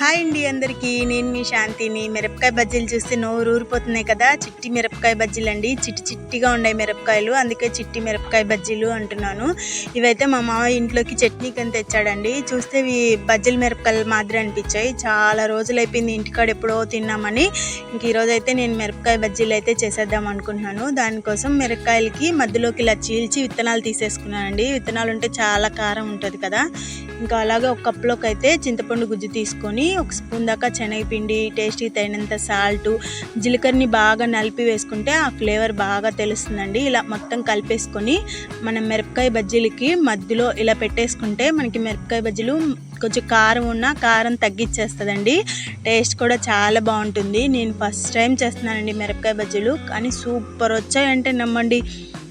Hi అండి అందరికీ. నేను మీ శాంతిని. మిరపకాయ బజ్జీలు చూస్తే నోరు ఊరిపోతున్నాయి కదా. చిట్టి మిరపకాయ బజ్జీలు అండి చిట్టి చిట్టిగా ఉన్నాయి మిరపకాయలు. అందుకే చిట్టి మిరపకాయ బజ్జీలు అంటున్నాను. ఇవైతే మా మామ ఇంట్లోకి చట్నీ కింద తెచ్చాడండి. చూస్తే ఇవి బజ్జీల మిరపకాయలు మాదిరి అనిపించాయి. చాలా రోజులు అయిపోయింది ఇంటికాడ ఎప్పుడో తిన్నామని. ఇంక ఈరోజు అయితే నేను మిరపకాయ బజ్జీలు అయితే చేసేద్దాం అనుకుంటున్నాను. దానికోసం మిరపకాయలకి మధ్యలోకి ఇలా చీల్చి విత్తనాలు తీసేసుకున్నానండి. విత్తనాలు ఉంటే చాలా కారం ఉంటుంది కదా. ఇంకా అలాగే ఒక కప్లోకి అయితే చింతపండు గుజ్జు తీసుకొని ఒక స్పూన్ దాకా శనగపిండి టేస్టీ తగినంత సాల్ట్ జీలకర్రని బాగా నలిపి వేసుకుంటే ఆ ఫ్లేవర్ బాగా తెలుస్తుందండి. ఇలా మొత్తం కలిపేసుకొని మనం మిరపకాయ బజ్జీలకి మధ్యలో ఇలా పెట్టేసుకుంటే మనకి మిరపకాయ బజ్జీలు కొంచెం కారం ఉన్న కారం తగ్గించేస్తుందండి టేస్ట్ కూడా చాలా బాగుంటుంది. నేను ఫస్ట్ టైం చేస్తున్నానండి మిరపకాయ బజ్జీలు కానీ సూపర్ వచ్చాయంటే నమ్మండి.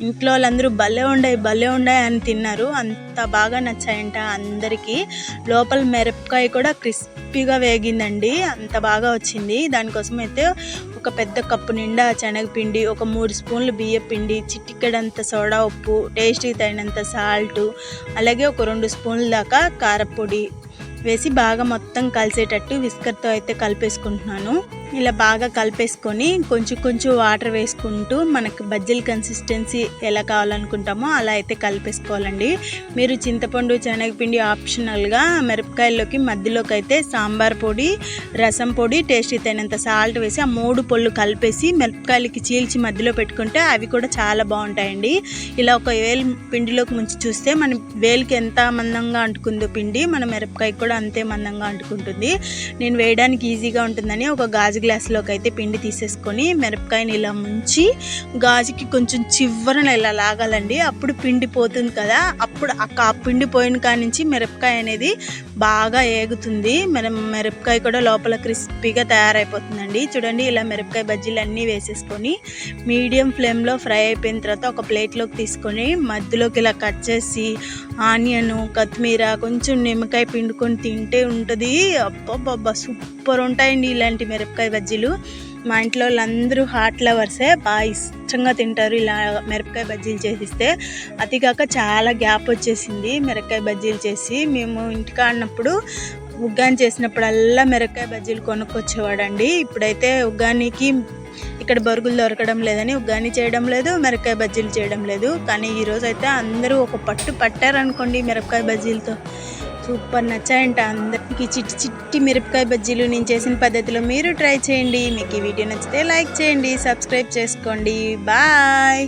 ఇంట్లో వాళ్ళందరూ భలే ఉండాయి భలే ఉండాయి అని తిన్నారు. అంత బాగా నచ్చాయంట అందరికీ. లోపల మిరపకాయ కూడా క్రిస్పీగా వేగిందండి. అంత బాగా వచ్చింది. దానికోసం అయితే ఒక పెద్ద కప్పు నిండా శనగపిండి ఒక మూడు స్పూన్లు బియ్య పిండి చిటికెడంత సోడా ఉప్పు టేస్ట్కి తగినంత సాల్ట్ అలాగే ఒక రెండు స్పూన్ల దాకా కారపొడి వేసి బాగా మొత్తం కలిసేటట్టు విస్కర్తో అయితే కలిపేసుకుంటున్నాను. ఇలా బాగా కలిపేసుకొని కొంచెం కొంచెం వాటర్ వేసుకుంటూ మనకు బజ్జీల కన్సిస్టెన్సీ ఎలా కావాలనుకుంటామో అలా అయితే కలిపేసుకోవాలండి. మీరు చింతపండు శనగపిండి ఆప్షనల్గా మిరపకాయల్లోకి మధ్యలోకి అయితే సాంబార్ పొడి రసం పొడి టేస్ట్ తగినంత సాల్ట్ వేసి ఆ మూడు పొళ్ళు కలిపేసి మిరపకాయలకి చీల్చి మధ్యలో పెట్టుకుంటే అవి కూడా చాలా బాగుంటాయండి. ఇలా ఒక వేలు పిండిలోకి ముంచి చూస్తే మన వేలికి ఎంత మందంగా అంటుకుందో పిండి మన మిరపకాయ కూడా అంతే మందంగా అంటుకుంటుంది. నేను వేయడానికి ఈజీగా ఉంటుందని ఒక గాజు గ్లాస్లోకి అయితే పిండి తీసేసుకొని మిరపకాయని ఇలా ముంచి గాజుకి కొంచెం చివరన ఇలా లాగాలండి. అప్పుడు పిండి పోతుంది కదా అప్పుడు ఆ పిండి పోయిన కాడి నుంచి మిరపకాయ అనేది బాగా ఏగుతుంది. మనం మిరపకాయ కూడా లోపల క్రిస్పీగా తయారైపోతుందండి. చూడండి ఇలా మిరపకాయ బజ్జీలు అన్నీ వేసేసుకొని మీడియం ఫ్లేమ్లో ఫ్రై అయిపోయిన తర్వాత ఒక ప్లేట్లోకి తీసుకొని మధ్యలోకి ఇలా కట్ చేసి ఆనియన్ కొత్తిమీర కొంచెం నిమ్మకాయ పిండుకొని తింటే ఉంటుంది. అబ్బబ్బబ్బా సూపర్ ఉంటాయండి ఇలాంటి మిరపకాయ బజ్జీలు. మా ఇంట్లో వాళ్ళందరూ హాట్ లవర్సే బాగా ఇష్టంగా తింటారు ఇలా మిరపకాయ బజ్జీలు చేసిస్తే. అతికాక చాలా గ్యాప్ వచ్చేసింది మిరపకాయ బజ్జీలు చేసి. మేము ఇంటికి ఆడినప్పుడు ఉగ్గాని చేసినప్పుడల్లా మిరపకాయ బజ్జీలు కొనుక్కొచ్చేవాడండి. ఇప్పుడైతే ఉగ్గానికి ఇక్కడ బరుగులు దొరకడం లేదని ఉగ్గాని చేయడం లేదు మిరపకాయ బజ్జీలు చేయడం లేదు. కానీ ఈరోజు అయితే అందరూ ఒక పట్టు పట్టారనుకోండి మిరపకాయ బజ్జీలతో. సూపర్ నచ్చాయంట అందరికి. చిట్టి చిట్టి మిరపకాయ బజ్జీలు నేను చేసిన పద్ధతిలో మీరు ట్రై చేయండి. మీకు ఈ వీడియో నచ్చితే లైక్ చేయండి సబ్స్క్రైబ్ చేసుకోండి. బాయ్